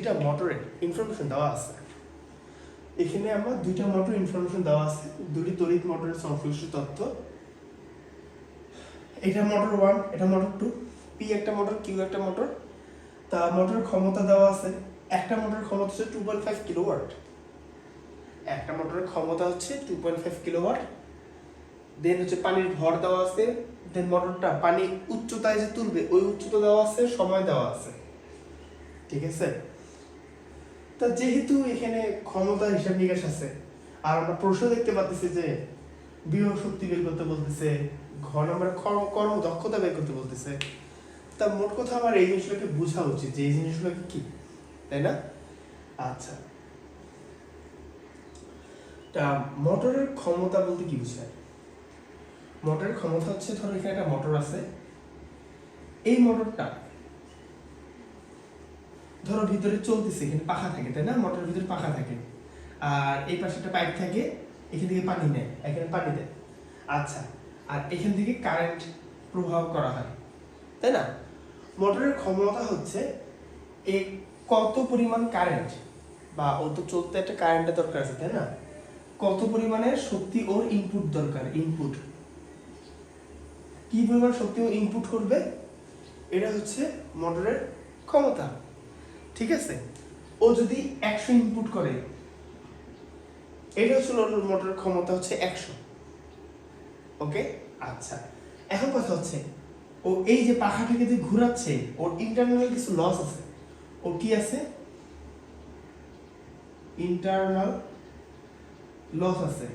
এটা মোটরের ইনফরমেশন দেওয়া আছে। এখানে আমার দুইটা মোটর ইনফরমেশন দেওয়া আছে। দুটি তড়িৎ মোটরের সংশ্লিষ্ট তথ্য এটা মোটর ওয়ান এটা মোটর টু পি একটা মোটর কিউ একটা মোটর তা মোটরের ক্ষমতা দেওয়া আছে। একটা মোটরের ক্ষমতা হচ্ছে টু পয়েন্ট ফাইভ কিলোওয়াট একটা মোটরের ক্ষমতা হচ্ছে two point five kilowatt then হচ্ছে পানির ভর দেওয়া আছে। দেন মোটরটা পানি উচ্চতায় যে তুলবে, ওই উচ্চতা দেওয়া আছে, সময় দেওয়া আছে। ঠিক আছে? তা যেহেতু এখানে ক্ষমতা হিসাব নিকাশ আছে, আর আমরা প্রশ্ন দেখতে পাচ্ছি যে বিভব শক্তি বের করতে বলতেছে, ঘন আমরা কর্ম- দক্ষতা বের করতে বলতেছে, তা মোট কথা আমার এই জিনিসগুলোকে বোঝা উচিত যে এই জিনিসগুলোকে কি, তাই না? আচ্ছা। তা মোটরের ক্ষমতা বলতে কি বোঝায়? মোটরের ক্ষমতা হচ্ছে ধরো এখানে একটা মোটর আছে, এই মোটরটা ধরো ভিতরে চলতেছে, এখানে পাখা থাকে, তাই না? মোটরের ভিতরে পাখা থাকে। আর এই পাশে একটা পাইপ থাকে, এখান থেকে পানি নেয়, এখানে পানি দেয়। আচ্ছা আর এখান থেকে কারেন্ট প্রবাহ করা হয়, তাই না? মোটরের ক্ষমতা হচ্ছে এ কত পরিমাণ কারেন্ট বা ও তো চলতে একটা কারেন্টের দরকার আছে, তাই না? কত পরিমাণের শক্তি ওর ইনপুট দরকার ইনপুট কি পরিমাণ শক্তি ও ইনপুট করবে? এটা হচ্ছে মোটরের ক্ষমতা। ঠিক আছে? ও যদি একশো ইনপুট করে, এটা হচ্ছে ওর মোটরের ক্ষমতা হচ্ছে একশো। ওকে আচ্ছা। এখন কথা হচ্ছে, ও এই যে পাখাটাকে যে ঘুরাচ্ছে, ওর ইন্টারনাল কিছু লস আছে। ওর কি আছে? ইন্টারনাল লস আছে।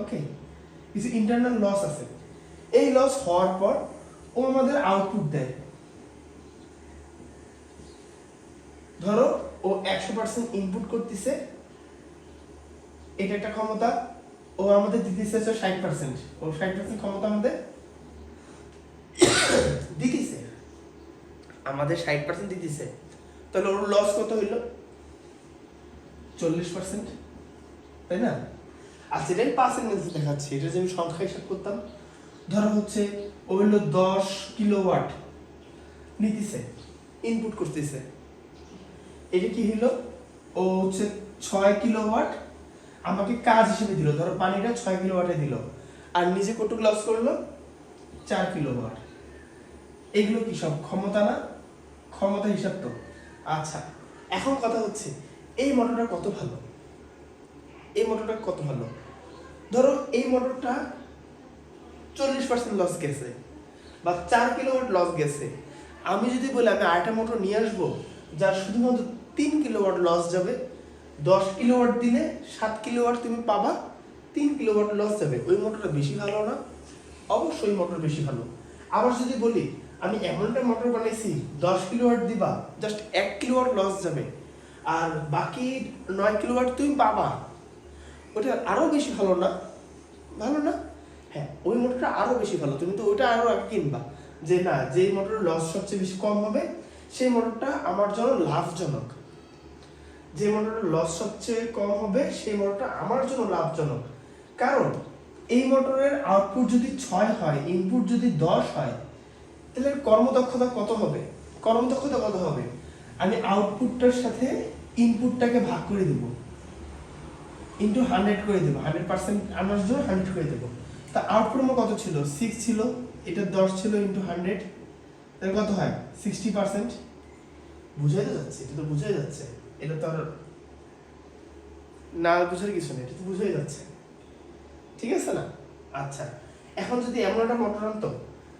ওকে কিছু ইন্টারনাল লস আছে। এই লস হওয়ার পর ও আমাদের আউটপুট দেয়। ধরো, ও একশো পার্সেন্ট ইনপুট করতেছে, এটা একটা ক্ষমতা, ও আমাদের দিতেছে হচ্ছে ষাট পার্সেন্ট ও ষাট পার্সেন্ট ক্ষমতা আমাদের দিতেছে। আমাদের ষাট পার্সেন্ট দিতেছে। তাহলে ওর লস কত হইল? চল্লিশ পার্সেন্ট তাই না? আচ্ছা এটাই পার্সেন্টেজ দেখাচ্ছি, এটা যে আমি সংখ্যা হিসাব করতাম, ধরো হচ্ছে ও হইল দশ কিলোওয়াট নিতেছে ইনপুট করতেছে। এটা কি হলো ও হচ্ছে ছয় কিলোওয়াট আমাকে কাজ হিসেবে দিল। ধরো পানিটা ছয় কিলোওয়াটে দিল। আর নিজে কটুক লস করল, চার কিলোওয়াট। এগুলো কি সব ক্ষমতা না? ক্ষমতা হিসাব তো। আচ্ছা এখন কথা হচ্ছে, এই মোটরটা কত ভালো? এই মোটরটা কত ভালো? ধরো এই মোটরটা চল্লিশ পার্সেন্ট লস গেছে বা চার কিলোওয়াট লস গেছে। আমি যদি বলি আমি আরেকটা মোটর নিয়ে আসব, যার শুধুমাত্র তিন কিলোওয়াট লস যাবে। দশ কিলোওয়াট দিলে সাত কিলোওয়াট তুমি পাবা, তিন কিলোওয়াট লস যাবে। ওই মোটরটা বেশি ভালো না। অবশ্যই মোটর বেশি ভালো। আবার যদি বলি, আমি এমন একটা মোটর বানাইছি, দশ কিলোওয়াট দিবা জাস্ট এক কিলোওয়াট লস যাবে। আর বাকি নয় কিলোওয়াট তুমি পাবা। ওটা আরও বেশি ভালো না? ভালো না? হ্যাঁ ওই মোটরটা আরও বেশি ভালো। তুমি তো ওইটা আরও কিনবা। যে না, যেই মোটরের লস সবচেয়ে বেশি কম হবে, সেই মোটরটা আমার জন্য লাভজনক। যে মোটরের লস সবচেয়ে কম হবে, সেই মোটরটা আমার জন্য লাভজনক। কারণ এই মোটরের আউটপুট যদি ছয় হয় ইনপুট যদি দশ হয়, তাহলে কর্মদক্ষতা কত হবে? কর্মদক্ষতা কত হবে? আমি আউটপুটটার সাথে ইনপুটটাকে ভাগ করে দেবো। ইন্টু হান্ড্রেড করে দেবো। হান্ড্রেড পার্সেন্ট আনার জন্য হান্ড্রেড করে দেবো। তা আউটপুট আমার কত ছিল? সিক্স ছিল। এটা দশ ছিল ইন্টু হান্ড্রেড তাহলে কত হয়? সিক্সটি পার্সেন্ট বুঝাই তো যাচ্ছে, এটা তো বুঝাই যাচ্ছে। এটা তো আর না বুঝার কিছু নেই এটা তো বুঝাই যাচ্ছে। ঠিক আছে না? আচ্ছা। এখন যদি এমন একটা মোটর আনতো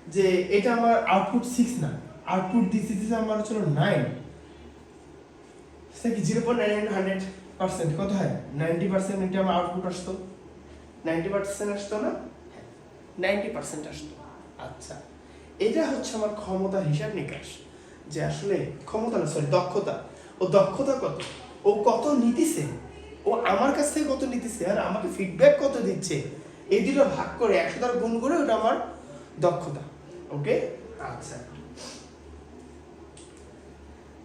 যে এটা আমার আউটপুট সিক্স না আউটপুট দিতে দিতে আমার ছিল নাইন সেটা কি zero point nine hundred percent কত হয়? নাইনটি পার্সেন্ট এটা আমার আউটপুট আসতো। নাইনটি পার্সেন্ট আসতো না? নাইনটি পার্সেন্ট আসতো। আচ্ছা এটা হচ্ছে আমার ক্ষমতার হিসাব নিকাশ। যে আসলে ক্ষমতা না সরি দক্ষতা। ও দক্ষতা কত? ও কত নিতেছে? ও আমার কাছ থেকে কত নিতেছে? আর আমাকে ফিডব্যাক কত দিচ্ছে? এই দুটো ভাগ করে একশো দ্বারা গুণ করে ওটা আমার দক্ষতা। ওকে? আচ্ছা।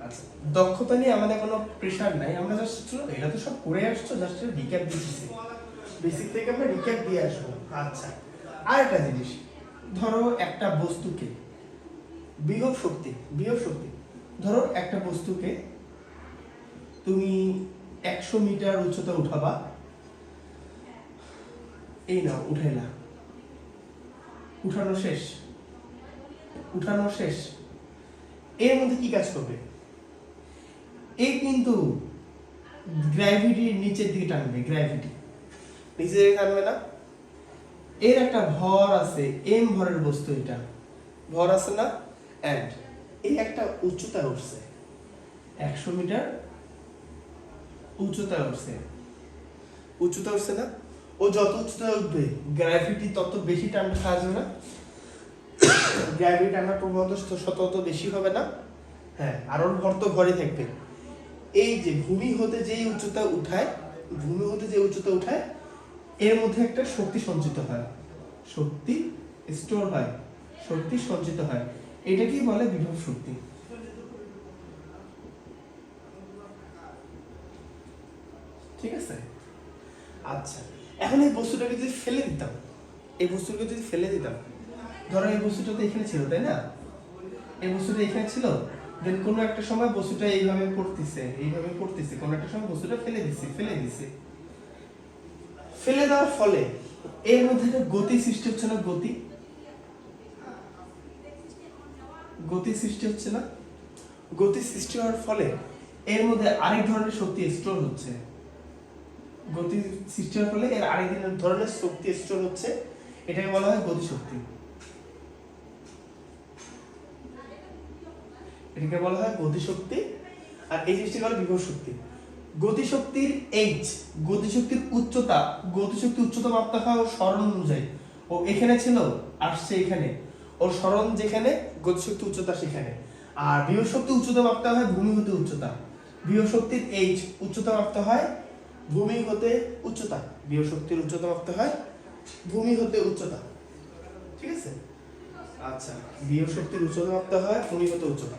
আচ্ছা দক্ষতা নিয়ে আমাদের কোনো প্রেশার নাই। আমরা জাস্ট এটা তো সব করে আসছো জাস্ট রিক্যাপ দিচ্ছি বেসিক থেকে আমরা রিক্যাপ দিয়ে আসব। আচ্ছা আর একটা জিনিস। ধরো একটা বস্তুকে বিভব শক্তি বিভব শক্তি। ধরো একটা বস্তুকে তুমি একশো মিটার উচ্চতা উঠাবা। এই নাও, উঠাইলা। উঠানো শেষ। উঠানো শেষ। এর মধ্যে কি কাজ করবে? এই কিন্তু গ্র্যাভিটি নিচের দিকে টানবে গ্র্যাভিটি নিচের দিকে টানবে না। এর একটা ভর আছে এম ভরের বস্তু এটা। ভর আছে না? অ্যান্ড এই একটা উচ্চতা উঠছে। একশো মিটার উচ্চতা উঠছে। উচ্চতা উঠছে না? ও যত উচ্চতা উঠবে গ্র্যাভিটি তত বেশি টানতে সাহায্য না? গ্র্যাভিটি টানার প্রবণতা তত তত বেশি হবে না? হ্যাঁ আর ওর ভর তো ঘরে থাকবে। এই যে ভূমি হতে যেই উচ্চতা উঠায় ভূমি হতে যে উচ্চতা উঠায় এর মধ্যে একটা শক্তি সঞ্চিত হয়। শক্তি স্টোর হয়। শক্তি সঞ্চিত হয়। এটাকেই বলে বিভব শক্তি। ঠিক আছে? আচ্ছা এখন এই বস্তুটাকে যদি ফেলে দিতাম, এই বস্তুটাকে যদি ফেলে দিতাম, ধরো এই বস্তুটা তো এখানে ছিল, তাই না? এই বস্তুটা এখানে ছিল দেন কোনো একটা সময় বস্তুটা এইভাবে পড়তেছে এইভাবে পড়তেছে, কোনো একটা সময় বস্তুটা ফেলে দিচ্ছে ফেলে দিচ্ছে ফেলে দেওয়ার ফলে এর মধ্যে একটা গতি সৃষ্টি হচ্ছে না গতি? গতি সৃষ্টি হচ্ছে না। গতি সৃষ্টি হওয়ার ফলে এর মধ্যে আরেক ধরনের শক্তি স্টোর হচ্ছে। গতি সৃষ্টি হওয়ার ফলে এর আরেক ধরনের শক্তি স্টোর হচ্ছে। এটাকে বলা হয় গতি শক্তি। এটাকে বলা হয় গতিশক্তি আর এই জিনিসটাকে বলা বিভব শক্তি। গতিশক্তির এইচ গতিশক্তির উচ্চতা গতিশক্তির উচ্চতা মাপতে হয় স্মরণ অনুযায়ী। ও এখানে ছিল, আসছে এখানে। ওর স্মরণ যেখানে, গতিশক্তি উচ্চতা সেখানে। আর বৃহস্পতি উচ্চতা মাপতে হয় ভূমি হতে উচ্চতা। বৃহস্পতির এইচ উচ্চতা মাপতে হয় ভূমি হতে উচ্চতা। বৃহস্পতির উচ্চতা মাপতে হয় ভূমি হতে উচ্চতা। ঠিক আছে? আচ্ছা বৃহস্পতির উচ্চতা মাপতে হয় ভূমি হতে উচ্চতা।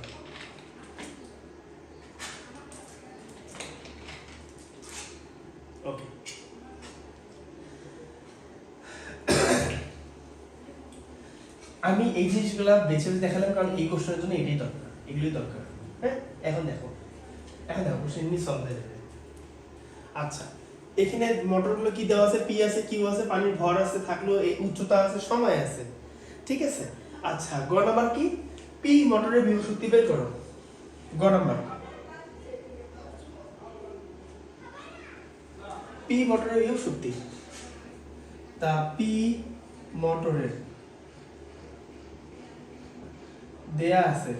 আমি এই জিনিসগুলো বেছে বেছে দেখালাম কারণ এই কোশ্চেনের জন্য এটাই দরকার, এগুলোই দরকার। হ্যাঁ? এখন দেখো এখন দেখো কোশ্চেন এমনি সলভ হয়ে যাবে। আচ্ছা এখানে মোটরগুলো কি দেওয়া আছে? পি আছে কিউ আছে, পানির ভর আছে, থাকলেও এই উচ্চতা আছে, সময় আছে। ঠিক আছে? আচ্ছা গ নাম্বার কি? পি মোটরের বিভব শক্তি বের করো। গ নাম্বার। পি মোটরের বিভব শক্তি। তা পি মোটরের দেয়া আছে।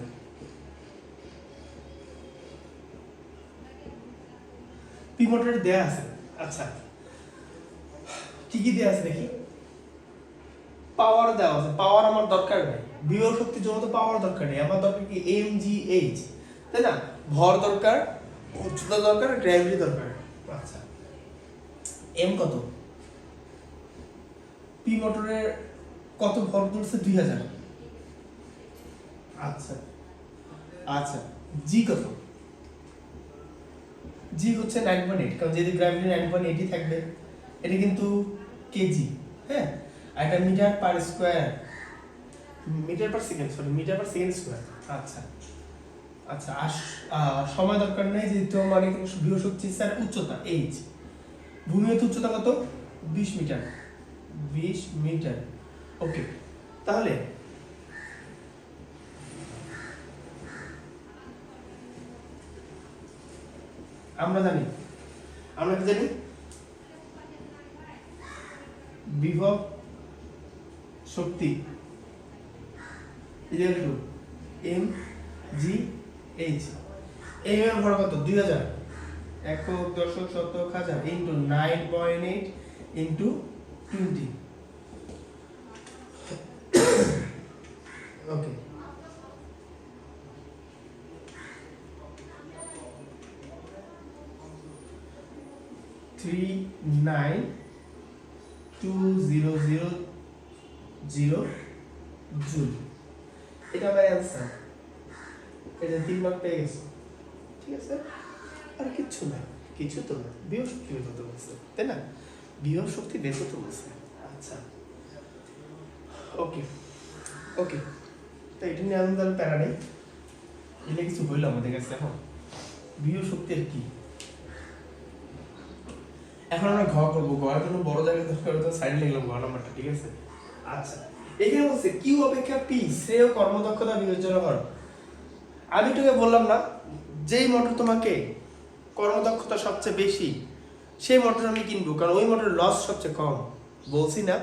পি মোটরের দেয়া আছে। আচ্ছা। কি কি দেয়া আছে দেখি? পাওয়ার দেওয়া আছে। পাওয়ার আমার দরকার নেই। বিভব শক্তির জন্য তো পাওয়ার দরকার নেই। আমার দরকার কি? এম জি এইচ তাই না? ভর দরকার, উচ্চতা দরকার গ্র্যাভিটি দরকার। আচ্ছা। এম কত? পি মোটরের কত ভর ধরছে দুই হাজার। আচ্ছা। আচ্ছা জি কত? জি হচ্ছে নাইন পয়েন্ট এইট কারণ যদি গ্র্যাভিটি নাইন পয়েন্ট এইটই থাকবে এটা কিন্তু কেজি হ্যাঁ? আর এটা metre per square metre per second sorry metre per second square আচ্ছা। আচ্ছা আর সময় দরকার নেই যেহেতু মানে বৃহস্পতি স্যার উচ্চতা এইচ ভূমিগত উচ্চতা কত? বিশ মিটার বিশ মিটার ওকে তাহলে আমরা জানি। আমরা কি জানি? বিভব শক্তি। Equal to M G H M এর ভর কত? দুই হাজার। একক দশক শতক হাজার into nine point eight into twenty okay three nine two zero zero zero joule এটা আমার অ্যান্সার এটা তিন মার্ক পেয়ে গেছে। ঠিক আছে? আর কিচ্ছু না। কিছু তো না। বিভব শক্তি বের করতে বলছে তাই না? বিভব শক্তি বের করতে বলছে। আচ্ছা। ওকে ওকে তো এটা নিয়ে আমাদের প্যারা নেই। এটা কিছু বলল আমাদের কাছে এখন। বিভব শক্তি আর কি? এখন আমরা ঘ করব ঘর জন্য বড় জায়গায় দরকার তো সাইড লিখলাম ঘ নাম্বারটা ঠিক আছে? আচ্ছা এখানে বলছে কিউ অপেক্ষা পি শ্রেয় কর্মদক্ষতা বিবেচনা কর আমি তোকে বললাম না, যেই মোটর তোমাকে কর্মদক্ষতা সবচেয়ে বেশি, সেই মোটর আমি কিনবো, কারণ ওই মোটরের লস সবচেয়ে কম। বলছি না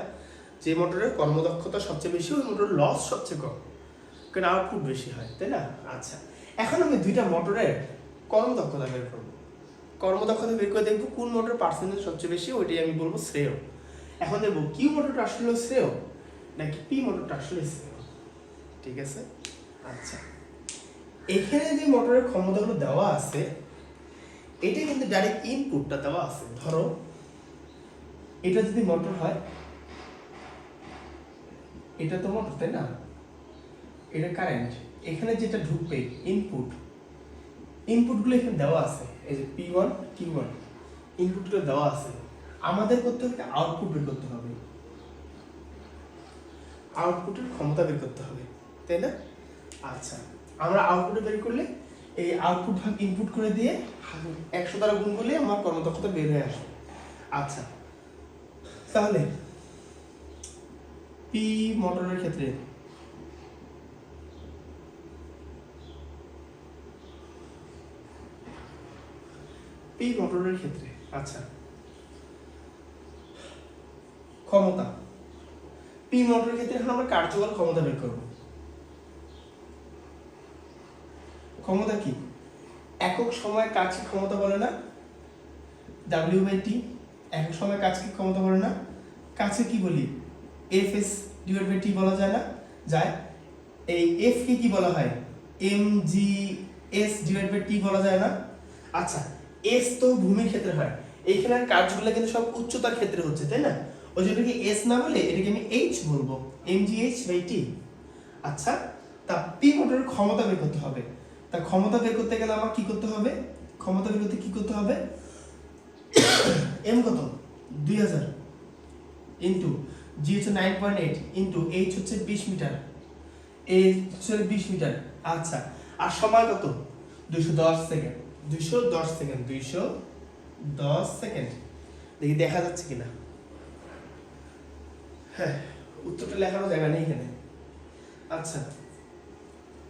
যে মোটরের কর্মদক্ষতা সবচেয়ে বেশি, ওই মোটরের লস সবচেয়ে কম, কারণ আউটপুট বেশি হয়, তাই না? আচ্ছা এখন আমি দুইটা মোটরের কর্মদক্ষতা বের করব। কর্মদক্ষতা বের করে দেখব কোন মোটর পার্সেন্টেজ সবচেয়ে বেশি, ওইটাই আমি বলব শ্রেয়। এখন দেখব কিউ মোটরটা আসলে শ্রেয়, নাকি পি মোটরটা আসলে শ্রেয়? ঠিক আছে? আচ্ছা। এখানে যে মোটরের ক্ষমতাগুলো দেওয়া আছে এটা কিন্তু ডাইরেক্ট ইনপুটটা দেওয়া আছে। ধরো, এটা যদি মোটর হয়, এটা তো মোটর তাই না? এটা কারেন্ট এখানে যেটা ঢুকবে ইনপুট ইনপুটগুলো এখানে দেওয়া আছে। এই যে পি ওয়ান কিউ ওয়ান ইনপুটগুলো দেওয়া আছে। আমাদের করতে হবে আউটপুট বের করতে হবে। আউটপুটের ক্ষমতা বের করতে হবে, তাই না? আচ্ছা আমরা আউটপুটে বের করলে এই আউটপুট ভাগ ইনপুট করে দিয়ে একশো দ্বারা গুণ করলে আমার কর্মদক্ষতা বের হয়ে আসবে। আচ্ছা তাহলে পি মোটরের ক্ষেত্রে পি মোটরের ক্ষেত্রে আচ্ছা। ক্ষমতা। পি মোটরের ক্ষেত্রে এখন আমরা কার্যকর ক্ষমতা বের করব। ক্ষমতা কি? একক সময় কাজকে ক্ষমতা বলে না? ডাব্লিউ বাই টি একক সময় কাজকে ক্ষমতা বলে না? কাছে কি বলি? F S divide by T বলা যায় না? যায়। এই এফ কে কি বলা হয়? M G S divide by T বলা যায় না? আচ্ছা এস তো ভূমির ক্ষেত্রে হয়। এইখানের কাজগুলো কিন্তু সব উচ্চতার ক্ষেত্রে হচ্ছে, তাই না? ওই জন্য কি এস না বলে এটাকে আমি এইচ বলব M G H by T আচ্ছা তা পি মোটরের ক্ষমতা বের করতে হবে। তা ক্ষমতা বের করতে গেলে আমার কি করতে হবে? ক্ষমতা বের করতে কি করতে হবে? এম কত? দুই হাজার ইন্টু জি হচ্ছে nine point eight into H হচ্ছে বিশ মিটার। এইচ হচ্ছে বিশ মিটার। আচ্ছা আর সময় কত? দুইশো দশ সেকেন্ড। দুইশো দশ সেকেন্ড, দুইশো দশ সেকেন্ড। দেখি দেখা যাচ্ছে কিনা। হ্যাঁ উত্তরটা লেখানো জায়গা নেই এখানে। আচ্ছা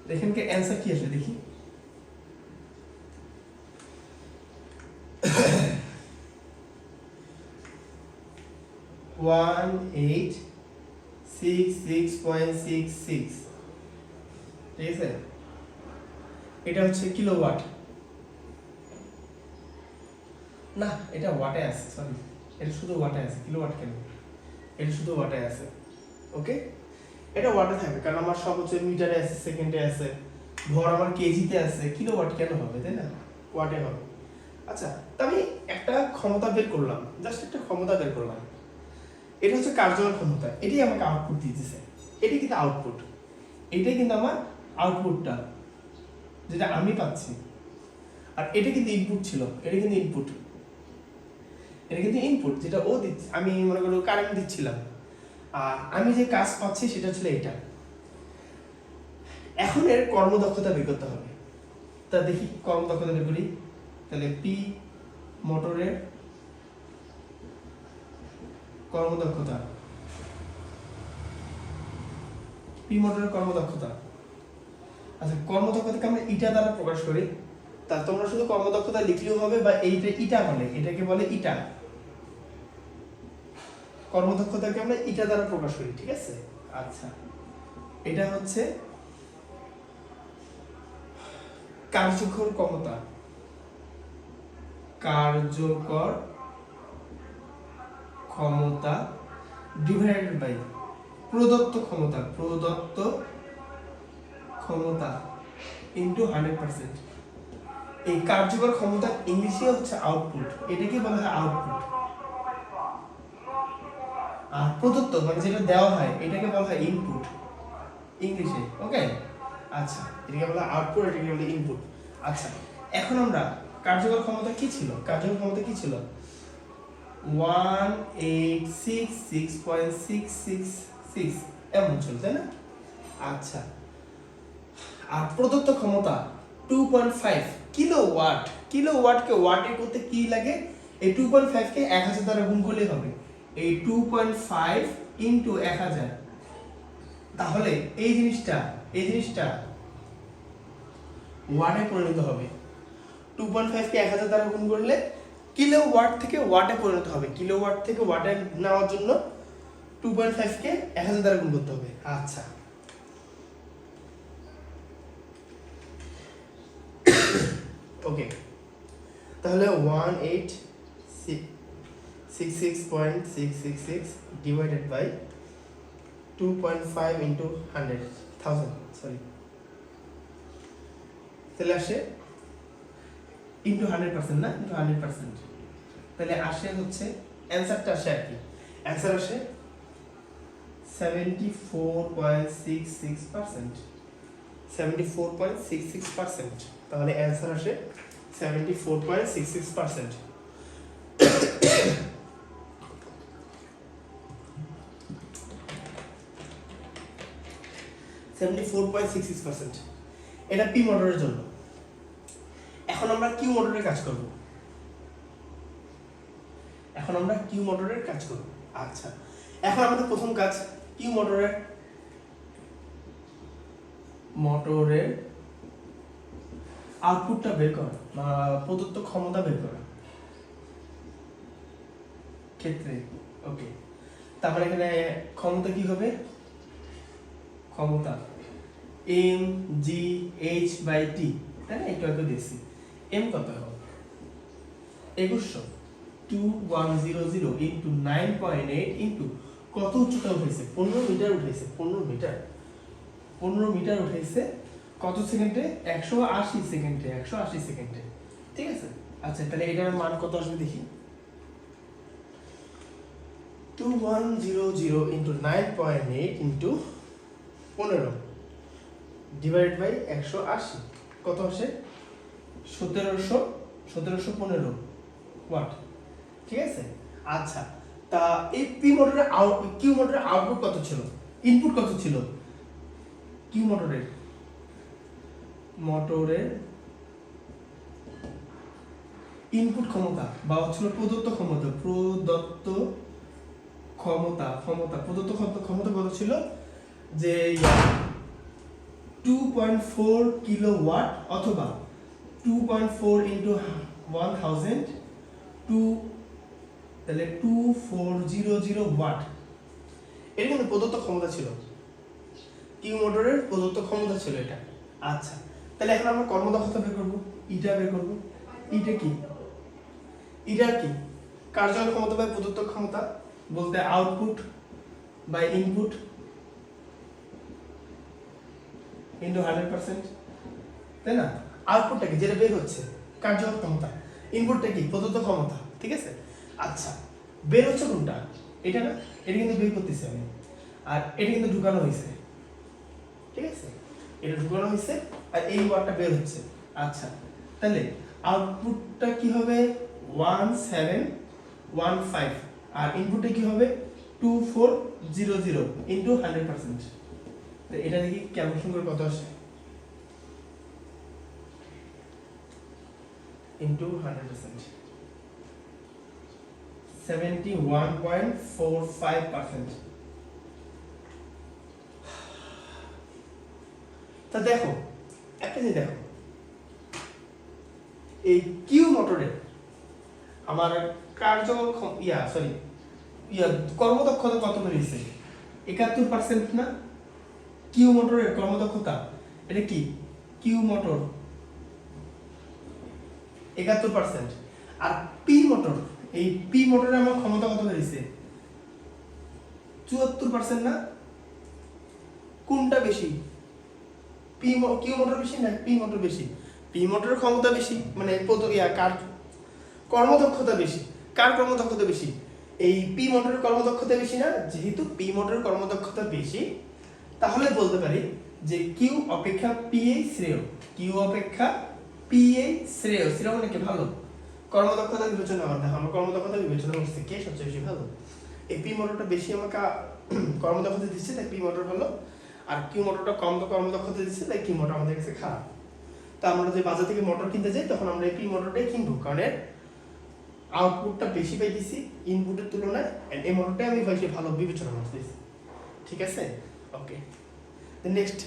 দেখেন কি অ্যান্সার কি আসলে, দেখি। One eight six six point six six ঠিক আছে? এটা হচ্ছে কিলোওয়াট না, এটা ওয়াটে আছে সরি এটা শুধু ওয়াটে আছে কিলোওয়াট কেন? এটা শুধু ওয়াটে আছে ওকে এটা ওয়াটে থাকবে, কারণ আমার সব হচ্ছে মিটারে আছে সেকেন্ডে আছে, ভর আমার কেজিতে আছে কিলোওয়াট কেন হবে, তাই না? ওয়াটে হবে। আচ্ছা তা আমি একটা ক্ষমতা বের করলাম জাস্ট একটা ক্ষমতা বের করলাম। এটা হচ্ছে কার্যকর ক্ষমতা, এটাই আমাকে আউটপুট দিতেছে। এটাই কিন্তু আউটপুট এটাই কিন্তু আমার আউটপুটটা যেটা আমি পাচ্ছি। আর এটা কিন্তু ইনপুট ছিল, এটা কিন্তু ইনপুট এটা কিন্তু ইনপুট যেটা ও দিচ্ছে, আমি মনে করো কারেন্ট দিচ্ছিলাম। আর আমি যে কাজ পাচ্ছি সেটা ছিল এটা। এখন এর কর্মদক্ষতা বের করতে হবে। তা দেখি কর্মদক্ষতা বের করি। তাহলে পি মোটরের কর্মদক্ষতা। পি মোটরের কর্মদক্ষতা। আচ্ছা কর্মদক্ষতাকে আমরা ইটা দ্বারা প্রকাশ করি। তা তোমরা শুধু কর্মদক্ষতা লিখলেও হবে বা এইটা ইটা বলে, এটাকে বলে ইটা। কর্মদক্ষতাকে আমরা ইটা দ্বারা প্রকাশ করি ঠিক আছে? আচ্ছা। এটা হচ্ছে কার্যকর ক্ষমতা। কার্যকর ক্ষমতা ডিভাইডেড বাই প্রদত্ত ক্ষমতা প্রদত্ত ক্ষমতা ইন্টু হান্ড্রেড পার্সেন্ট এই কার্যকর ক্ষমতা ইংলিশে হচ্ছে আউটপুট এটাকে বলা হয় আউটপুট আর প্রদত্ত মানে যেটা দেওয়া হয়, এটাকে বলা হয় ইনপুট ইংলিশে ওকে আচ্ছা এটাকে বলা আউটপুট এটাকে বলে ইনপুট আচ্ছা এখন আমরা কার্যকর ক্ষমতা কি ছিল? কার্যকর ক্ষমতা কি ছিল? One eight six six point six six six এমন ছিল, তাই না? আচ্ছা আর প্রদত্ত ক্ষমতা two point five kilo watt kilo ওয়াটকে ওয়াটে করতে কি লাগে? এই টু পয়েন্ট ফাইভকে এক হাজার দ্বারা গুণ করলেই হবে। এই টু পয়েন্ট ফাইভ ইন্টু এক হাজার। তাহলে এই জিনিসটা এই জিনিসটা ওয়াটে পরিণত হবে। টু পয়েন্ট ফাইভকে এক হাজার দ্বারা গুণ করলে কিলো ওয়াট থেকে ওয়াটে পরিণত হবে। কিলো ওয়াট থেকে ওয়াটে নেওয়ার জন্য টু পয়েন্ট ফাইভকে এক হাজার দ্বারা গুণ করতে হবে। আচ্ছা। ওকে তাহলে one eight six six point six six six divided by two point five into hundred thousand sorry তাহলে আসে ইন্টু হান্ড্রেড পার্সেন্ট না? ইন্টু হান্ড্রেড পার্সেন্ট তাহলে আসে হচ্ছে অ্যান্সারটা আসে আর কি। অ্যান্সার আসে seventy four point six six percent seventy four point six six percent তাহলে অ্যান্সার আসে seventy four point six six percent seventy four point six six percent এটা পি মোটরের জন্য। এখন আমরা কিউ মোটরের কাজ করব। এখন আমরা কিউ মোটরের কাজ করব। আচ্ছা। এখন আমাদের প্রথম কাজ কিউ মোটরের মোটরের আউটপুটটা বের করা প্রদত্ত ক্ষমতা বের করা। ক্ষেত্রে ওকে তারপরে এখানে ক্ষমতা কি হবে? ক্ষমতা। M G H by T তাই না একটু একটু দিয়েছি। এম কত হবে? একুশশো। Two one zero zero into nine point eight into কত উচ্চতা উঠেছে? পনেরো মিটার উঠেছে, পনেরো মিটার। পনেরো মিটার উঠেছে কত সেকেন্ডে? একশো আশি সেকেন্ডে, একশো আশি সেকেন্ডে। ঠিক আছে? আচ্ছা তাহলে এটার মান কত আসবে দেখি? Two one zero zero into nine point eight into পনেরো। ডিভাইড বাই একশো আশি। কত আসে? সতেরোশো সতেরোশো পনেরো। ওয়াট ঠিক আছে? আচ্ছা তা এই পি মোটরের আউট কিউ মোটরের আউটপুট কত ছিল? ইনপুট কত ছিল? কিউ মোটরের মোটরের ইনপুট ক্ষমতা বা হচ্ছিল প্রদত্ত ক্ষমতা প্রদত্ত ক্ষমতা ক্ষমতা প্রদত্ত ক্ষমতা ক্ষমতা কত ছিল? যে two point four kilo watt অথবা two point four into one thousand two তাহলে two four zero zero watt এটা কিন্তু প্রদত্ত ক্ষমতা ছিল। কিউ মোটরের প্রদত্ত ক্ষমতা ছিল এটা। আচ্ছা তাহলে এখন আমরা কর্মদক্ষতা বের করব। ইটা বের করব। ইটা কি? ইটা কি? কার্যকর ক্ষমতা বা প্রদত্ত ক্ষমতা বলতে output by input into hundred percent তাই না? আউটপুটটা কি? যেটা বের হচ্ছে, কার্যকর ক্ষমতা। ইনপুটটা কি? প্রদত্ত ক্ষমতা। ঠিক আছে? আচ্ছা বের হচ্ছে কোনটা? এটা না? এটা কিন্তু বের করতেছি আমি। আর এটা কিন্তু ঢুকানো হয়েছে। ঠিক আছে? এটা ঢুকানো হয়েছে আর এই ওয়ার্ডটা বের হচ্ছে। আচ্ছা তাহলে আউটপুটটা কি হবে? ওয়ান সেভেন ওয়ান ফাইভ আর ইনপুটটা কি হবে? Two four zero zero into hundred percent এটা দেখি কেমন করে কত আসে। Into hundred percent seventy one point four five percent তা দেখো, একটা জিনিস দেখো। এই কিউ মোটরে আমার কার্যকর ইয়া সরি ইয়া কর্মদক্ষতা কত বেরিয়েছে একাত্তর পার্সেন্ট না? কিউ মোটরের কর্মদক্ষতা, এটা কি? কিউ মোটর একাত্তর পার্সেন্ট আর পি মোটর এই পি মোটরে আমার ক্ষমতা কত বেরিয়েছে চুয়াত্তর পার্সেন্ট না? কোনটা বেশি? পি কিউ মোটর বেশি না পি মোটর বেশি? পি মোটরের ক্ষমতা বেশি মানে কার কর্মদক্ষতা বেশি। কার কর্মদক্ষতা বেশি? এই পি মোটরের কর্মদক্ষতা বেশি না, যেহেতু পি মোটরের কর্মদক্ষতা বেশি তাহলে বলতে পারি যে কিউ অপেক্ষা পি এ শ্রেয়। কিউ অপেক্ষা পি এ শ্রেয়। শ্রেয় মানে কি? ভালো। কর্মদক্ষতা বিবেচনা আমার দেখো আমার কর্মদক্ষতা বিবেচনা করছে কে সবচেয়ে বেশি ভালো? এই পি মোটরটা বেশি আমাকে কর্মদক্ষতা দিচ্ছে, তাই পি মোটর ভালো। আর কিউ মোটরটা কম কর্মদক্ষতা দিচ্ছে, তাই কিউ মোটর আমাদের কাছে খারাপ। তা আমরা যে বাজার থেকে মোটর কিনতে যাই, তখন আমরা এই পি মোটরটাই কিনবো। কারণ এর আউটপুটটা বেশি পাইতেছি ইনপুটের তুলনায় এই মোটরটাই আমি বেশি ভালো বিবেচনা করতেছি। ঠিক আছে? Okay next